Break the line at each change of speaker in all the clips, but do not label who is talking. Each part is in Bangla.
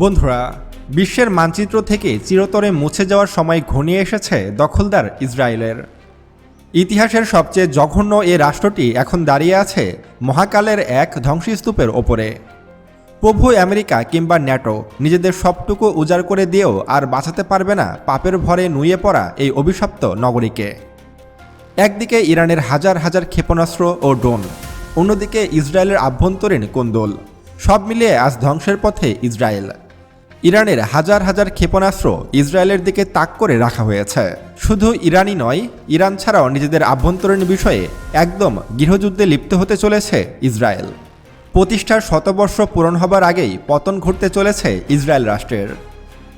বন্ধুরা, বিশ্বের মানচিত্র থেকে চিরতরে মুছে যাওয়ার সময় ঘনিয়ে এসেছে দখলদার ইসরায়েলের। ইতিহাসের সবচেয়ে জঘন্য এ রাষ্ট্রটি এখন দাঁড়িয়ে আছে মহাকালের এক ধ্বংসস্তূপের ওপরে। প্রভু আমেরিকা কিংবা ন্যাটো নিজেদের সবটুকু উজাড় করে দিয়েও আর বাঁচাতে পারবে না পাপের ভরে নুয়ে পড়া এই অভিশপ্ত নগরীকে। একদিকে ইরানের হাজার হাজার ক্ষেপণাস্ত্র ও ড্রোন, অন্যদিকে ইসরায়েলের আভ্যন্তরীণ কোন্দল, সব মিলিয়ে আজ ধ্বংসের পথে ইসরায়েল। ইরানের হাজার হাজার ক্ষেপণাস্ত্র ইসরায়েলের দিকে তাক করে রাখা হয়েছে। শুধু ইরানই নয়, ইরান ছাড়াও নিজেদের আভ্যন্তরীণ বিষয়ে একদম গৃহযুদ্ধে লিপ্ত হতে চলেছে ইসরায়েল। প্রতিষ্ঠার শতবর্ষ পূরণ হবার আগেই পতন ঘটতে চলেছে ইসরায়েল রাষ্ট্রের।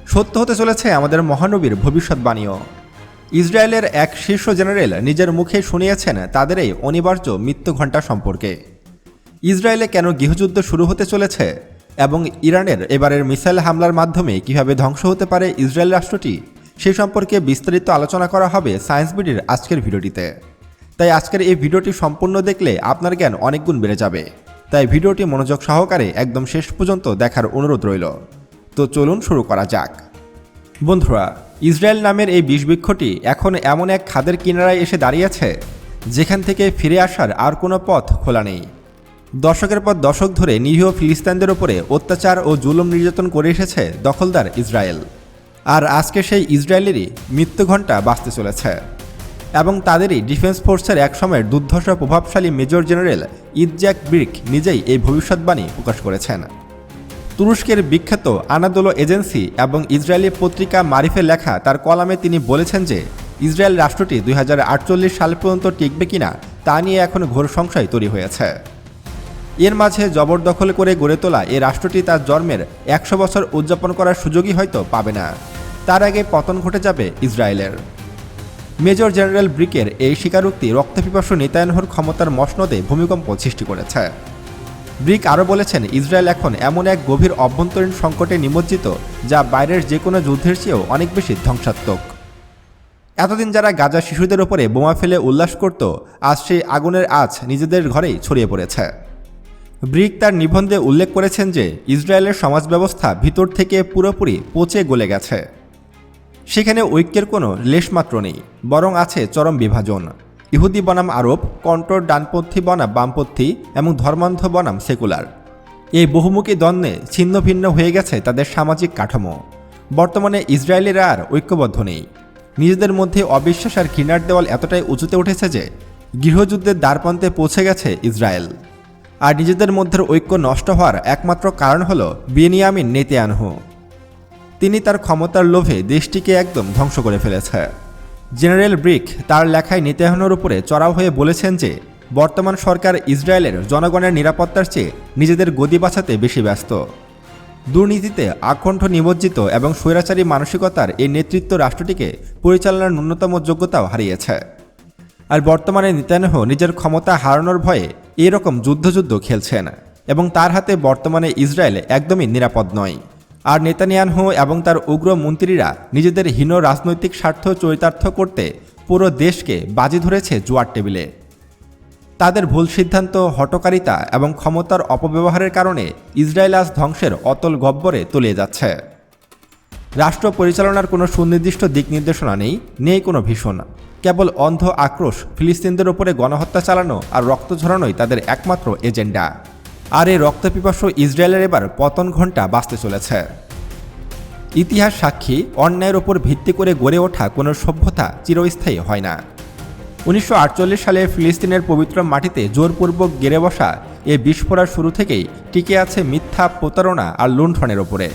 সত্য হতে চলেছে আমাদের মহানবীর ভবিষ্যৎবাণীও। ইসরায়েলের এক শীর্ষ জেনারেল নিজের মুখে শুনিয়েছেন তাদের এই অনিবার্য মৃত্যু ঘণ্টা সম্পর্কে। ইসরায়েলে কেন গৃহযুদ্ধ শুরু হতে চলেছে? এবং ইরানের এবারের মিসাইল হামলার মাধ্যমে কীভাবে ধ্বংস হতে পারে ইসরায়েল রাষ্ট্রটি, সে সম্পর্কে বিস্তারিত আলোচনা করা হবে সায়েন্স বিডির আজকের ভিডিওটিতে। তাই আজকের এই ভিডিওটি সম্পূর্ণ দেখলে আপনার জ্ঞান অনেক গুণ বেড়ে যাবে। তাই ভিডিওটি মনোযোগ সহকারে একদম শেষ পর্যন্ত দেখার অনুরোধ রইল। তো চলুন শুরু করা যাক। বন্ধুরা, ইসরায়েল নামের এই বিষবৃক্ষটি এখন এমন এক খাদের কিনারায় এসে দাঁড়িয়েছে যেখান থেকে ফিরে আসার আর কোনো পথ খোলা নেই। দশকের পর দশক ধরে নিরীহ ফিলিস্তানদের ওপরে অত্যাচার ও জুলুম নির্যাতন করে এসেছে দখলদার ইসরায়েল। আর আজকে সেই ইসরায়েলেরই মৃত্যুঘণ্টা বাঁচতে চলেছে। এবং তাদেরই ডিফেন্স ফোর্সের একসময়ের দুর্ধর্ষ প্রভাবশালী মেজর জেনারেল ইদজ্যাক ব্রিক নিজেই এই ভবিষ্যৎবাণী প্রকাশ করেছেন। তুরস্কের বিখ্যাত আনাদোলো এজেন্সি এবং ইসরায়েলি পত্রিকা মারিফে লেখা তার কলামে তিনি বলেছেন যে, ইসরায়েল রাষ্ট্রটি দুই হাজার আটচল্লিশ সাল পর্যন্ত টিকবে কিনা তা নিয়ে এখন ঘোর সংশয় তৈরি হয়েছে। এর মাঝে জবরদখল করে গড়ে তোলা এ রাষ্ট্রটি তার জন্মের একশো বছর উদযাপন করার সুযোগই হয়তো পাবে না। তার আগে পতন ঘটে যাবে ইসরায়েলের। মেজর জেনারেল ব্রিকের এই স্বীকারোক্তি রক্তপিপাসু নেতায়নহর ক্ষমতার মসনদে ভূমিকম্প সৃষ্টি করেছে। ব্রিক আরও বলেছেন, ইসরায়েল এখন এমন এক গভীর অভ্যন্তরীণ সংকটে নিমজ্জিত, যা বাইরের যে কোনো যুদ্ধের চেয়েও অনেক বেশি ধ্বংসাত্মক। এতদিন যারা গাজা শিশুদের ওপরে বোমা ফেলে উল্লাস করত, আজ সেই আগুনের আজ নিজেদের ঘরেই ছড়িয়ে পড়েছে। ব্রিক তার নিবন্ধে উল্লেখ করেছেন যে ইসরায়েলের সমাজ ব্যবস্থা ভিতর থেকে পুরোপুরি পচে গলে গেছে। সেখানে ঐক্যের কোনো লেশমাত্র নেই, বরং আছে চরম বিভাজন। ইহুদি বনাম আরব কন্ট্রোর ডানপন্থী বনাম বামপন্থী এবং ধর্মান্ধ বনাম সেকুলার। এই বহুমুখী দ্বন্দ্বে ছিন্ন ভিন্ন হয়ে গেছে তাদের সামাজিক কাঠামো। বর্তমানে ইসরায়েলিরা আর ঐক্যবদ্ধ নেই। নিজেদের মধ্যে অবিশ্বাস আর ঘৃণার দেওয়াল এতটাই উঁচুতে উঠেছে যে গৃহযুদ্ধের দ্বারপ্রান্তে পৌঁছে গেছে ইসরায়েল। আর নিজেদের মধ্যে ঐক্য নষ্ট হওয়ার একমাত্র কারণ হল বিনিয়ামিন নেতিয়ানহু তিনি তার ক্ষমতার লোভে দেশটিকে একদম ধ্বংস করে ফেলেছে। জেনারেল ব্রিক তার লেখায় নেতাহনের উপরে চড়াও হয়ে বলেছেন যে, বর্তমান সরকার ইসরায়েলের জনগণের নিরাপত্তার চেয়ে নিজেদের গদি বাঁচাতে বেশি ব্যস্ত। দুর্নীতিতে আকণ্ঠ নিমজ্জিত এবং স্বৈরাচারী মানসিকতার এই নেতৃত্ব রাষ্ট্রটিকে পরিচালনার ন্যূনতম যোগ্যতাও হারিয়েছে। আর বর্তমানে নেতানিয়াহু নিজের ক্ষমতা হারানোর ভয়ে এরকম যুদ্ধযুদ্ধ খেলছেন এবং তার হাতে বর্তমানে ইসরায়েল একদমই নিরাপদ নয়। আর নেতানিয়ানহু এবং তার উগ্র মন্ত্রীরা নিজেদের হীন রাজনৈতিক স্বার্থ চরিতার্থ করতে পুরো দেশকে বাজি ধরেছে জুয়ার টেবিলে। তাদের ভুল সিদ্ধান্ত, হটকারিতা এবং ক্ষমতার অপব্যবহারের কারণে ইসরায়েল আজ ধ্বংসের অতল গব্বরে তলিয়ে যাচ্ছে। রাষ্ট্র পরিচালনার কোনো সুনির্দিষ্ট দিক নির্দেশনা নেই নেই কোনো ভীষণ। কেবল অন্ধ আক্রোশ ফিলিস্তিনদের ওপরে গণহত্যা চালানো আর রক্ত ঝরানোই তাদের একমাত্র এজেন্ডা। আর এই রক্তপিপাসু ইসরায়েলের এবার পতন ঘণ্টা বাঁচতে চলেছে। ইতিহাস সাক্ষী, অন্যায়ের ওপর ভিত্তি করে গড়ে ওঠা কোনো সভ্যতা চিরস্থায়ী হয় না। উনিশশো আটচল্লিশ সালে ফিলিস্তিনের পবিত্র মাটিতে জোরপূর্বক গেড়ে বসা এ বিস্ফোরণ শুরু থেকেই টিকে আছে মিথ্যা প্রতারণা আর লুণ্ঠনের ওপরে।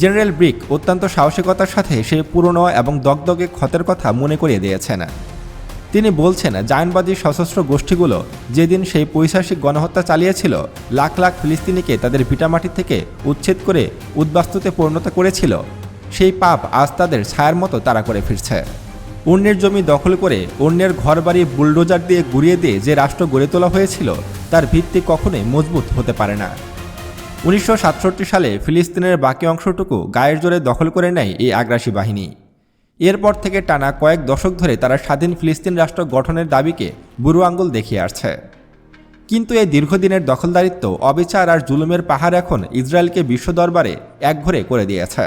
জেনারেল ব্রিক অত্যন্ত সাহসিকতার সাথে সেই পুরনো এবং দগদগে ক্ষতের কথা মনে করিয়ে দিয়েছেন। তিনি বলছেন, জায়নবাদী সশস্ত্র গোষ্ঠীগুলো যেদিন সেই পৈশাসিক গণহত্যা চালিয়েছিল, লাখ লাখ ফিলিস্তিনিকে তাদের ভিটামাটি থেকে উচ্ছেদ করে উদ্বাস্তুতে পরিণত করেছিল, সেই পাপ আজ তাদের ছায়ার মতো তারা করে ফিরছে। অন্যের জমি দখল করে অন্যের ঘরবাড়ি বুলডোজার দিয়ে গুড়িয়ে দিয়ে যে রাষ্ট্র গড়ে তোলা হয়েছিল, তার ভিত্তি কখনোই মজবুত হতে পারে না। উনিশশো সাতষট্টি সালে ফিলিস্তিনের বাকি অংশটুকু গায়ের জোরে দখল করে নেয় এই আগ্রাসী বাহিনী। এরপর থেকে টানা কয়েক দশক ধরে তারা স্বাধীন ফিলিস্তিন রাষ্ট্র গঠনের দাবিকে বুড়ো আঙ্গুল দেখিয়ে আসছে। কিন্তু এই দীর্ঘদিনের দখলদারিত্ব, অবিচার আর জুলুমের পাহাড় এখন ইসরায়েলকে বিশ্ব দরবারে একঘরে করে দিয়েছে।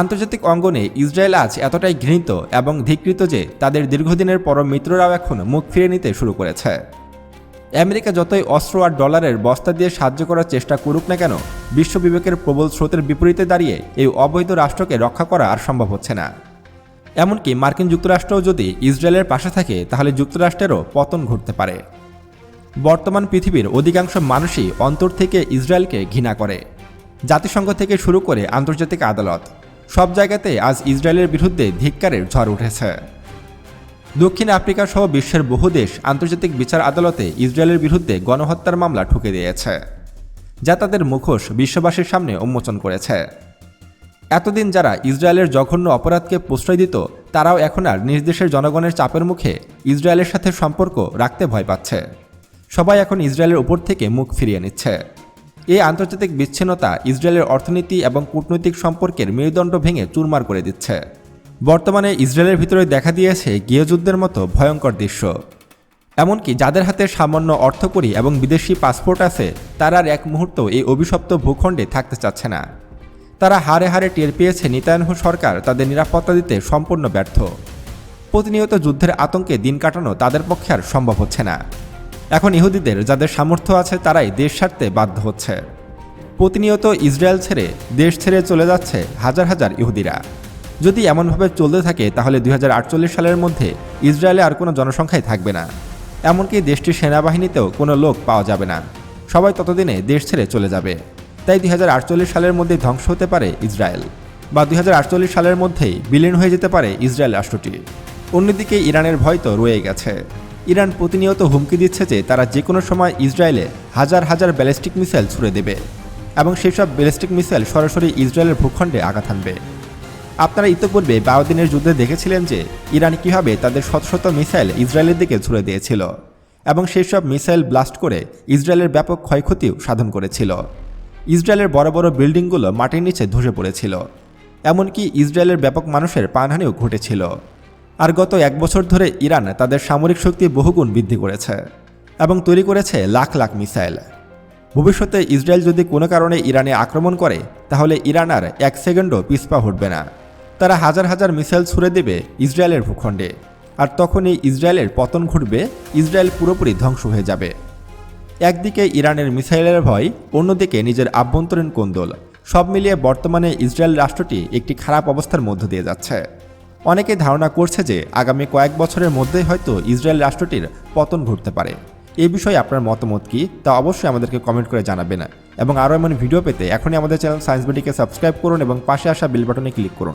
আন্তর্জাতিক অঙ্গনে ইসরায়েল আজ এতটাই ঘৃণিত এবং ধিকৃত যে তাদের দীর্ঘদিনের পরম মিত্ররাও এখন মুখ ফিরে নিতে শুরু করেছে। আমেরিকা যতই অস্ত্র আর ডলারের বস্তা দিয়ে সাহায্য করার চেষ্টা করুক না কেন, বিশ্ব বিবেকের প্রবল স্রোতের বিপরীতে দাঁড়িয়ে এই অবৈধ রাষ্ট্রকে রক্ষা করা আর সম্ভব হচ্ছে না। এমনকি মার্কিন যুক্তরাষ্ট্রও যদি ইসরায়েলের পাশে থাকে, তাহলে যুক্তরাষ্ট্রেরও পতন ঘটতে পারে। বর্তমান পৃথিবীর অধিকাংশ মানুষই অন্তর থেকে ইসরায়েলকে ঘৃণা করে। জাতিসংঘ থেকে শুরু করে আন্তর্জাতিক আদালত, সব জায়গাতে আজ ইসরায়েলের বিরুদ্ধে ধিক্কারের ঝড় উঠেছে। দক্ষিণ আফ্রিকা সহ বিশ্বের বহু দেশ আন্তর্জাতিক বিচার আদালতে ইসরায়েলের বিরুদ্ধে গণহত্যার মামলা ঠুকে দিয়েছে, যা তাদের মুখোশ বিশ্ববাসীর সামনে উন্মোচন করেছে। এতদিন যারা ইসরায়েলের জঘন্য অপরাধকে প্রশ্রয় দিত, তারাও এখন আর নিজ দেশের জনগণের চাপের মুখে ইসরায়েলের সাথে সম্পর্ক রাখতে ভয় পাচ্ছে। সবাই এখন ইসরায়েলের উপর থেকে মুখ ফিরিয়ে নিচ্ছে। এই আন্তর্জাতিক বিচ্ছিন্নতা ইসরায়েলের অর্থনীতি এবং কূটনৈতিক সম্পর্কের মেরুদণ্ড ভেঙে চুরমার করে দিচ্ছে। বর্তমানে ইসরায়েলের ভিতরে দেখা দিয়েছে গৃহযুদ্ধের মতো ভয়ঙ্কর দৃশ্য। এমনকি যাদের হাতে সামান্য অর্থকরী এবং বিদেশি পাসপোর্ট আছে, তারা আর এক মুহূর্ত এই অভিশপ্ত ভূখণ্ডে থাকতে চাচ্ছে না। তারা হারে হারে টের পেয়েছে নিতায়নহ সরকার তাদের নিরাপত্তা দিতে সম্পূর্ণ ব্যর্থ। প্রতিনিয়ত যুদ্ধের আতঙ্কে দিন কাটানো তাদের পক্ষে আর সম্ভব হচ্ছে না। এখন ইহুদিদের যাদের সামর্থ্য আছে, তারাই দেশ ছাড়তে বাধ্য হচ্ছে। প্রতিনিয়ত ইসরায়েল ছেড়ে দেশ ছেড়ে চলে যাচ্ছে হাজার হাজার ইহুদিরা। যদি এমনভাবে চলতে থাকে, তাহলে দুই হাজার আটচল্লিশ সালের মধ্যে ইসরায়েলে আর কোনো জনসংখ্যাই থাকবে না। এমনকি দেশটির সেনাবাহিনীতেও কোনো লোক পাওয়া যাবে না। সবাই ততদিনে দেশ ছেড়ে চলে যাবে। তাই দুই হাজার আটচল্লিশ সালের মধ্যেই ধ্বংস হতে পারে ইসরায়েল বা দুই হাজার আটচল্লিশ সালের মধ্যেই বিলীন হয়ে যেতে পারে ইসরায়েল রাষ্ট্রটি। অন্যদিকে ইরানের ভয় তো রয়ে গেছে। ইরান প্রতিনিয়ত হুমকি দিচ্ছে যে তারা যে কোনো সময় ইসরায়েলে হাজার হাজার ব্যালিস্টিক মিসাইল ছুড়ে দেবে এবং সেসব ব্যালিস্টিক মিসাইল সরাসরি ইসরায়েলের ভূখণ্ডে আঘাত হানবে। আপনারা ইতিপূর্বে বারো যুদ্ধে দেখেছিলেন যে ইরান কীভাবে তাদের শত শত মিসাইল ইসরায়েলের দিকে ছুড়ে দিয়েছিল এবং সেই সব মিসাইল ব্লাস্ট করে ইসরায়েলের ব্যাপক ক্ষয়ক্ষতিও সাধন করেছিল। ইসরায়েলের বড় বড় বিল্ডিংগুলো মাটির নিচে ধসে পড়েছিল, এমনকি ইসরায়েলের ব্যাপক মানুষের প্রাণহানিও ঘটেছিল। আর গত এক বছর ধরে ইরান তাদের সামরিক শক্তি বহুগুণ বৃদ্ধি করেছে এবং তৈরি করেছে লাখ লাখ মিসাইল। ভবিষ্যতে ইসরায়েল যদি কোনো কারণে ইরানে আক্রমণ করে, তাহলে ইরান আর এক সেকেন্ডও পিছপা হটবে না। তারা হাজার হাজার মিসাইল ছুড়ে দেবে ইসরায়েলের ভূখণ্ডে। আর তখনই ইসরায়েলের পতন ঘটবে, ইসরায়েল পুরোপুরি ধ্বংস হয়ে যাবে। একদিকে ইরানের মিসাইলের ভয়, অন্যদিকে নিজের আভ্যন্তরীণ কোন্দল। সব মিলিয়ে বর্তমানে ইসরায়েল রাষ্ট্রটি একটি খারাপ অবস্থার মধ্য দিয়ে যাচ্ছে। অনেকে ধারণা করছে যে আগামী কয়েক বছরের মধ্যেই হয়তো ইসরায়েল রাষ্ট্রটির পতন ঘটতে পারে। এ বিষয়ে আপনার মতামত কি? তা অবশ্যই আমাদেরকে কমেন্ট করে জানাবেন। এবং আরও এমন ভিডিও পেতে এখনই আমাদের চ্যানেল সায়েন্স বিডিকে সাবস্ক্রাইব করুন এবং পাশে আসা বেল বাটনে ক্লিক করুন।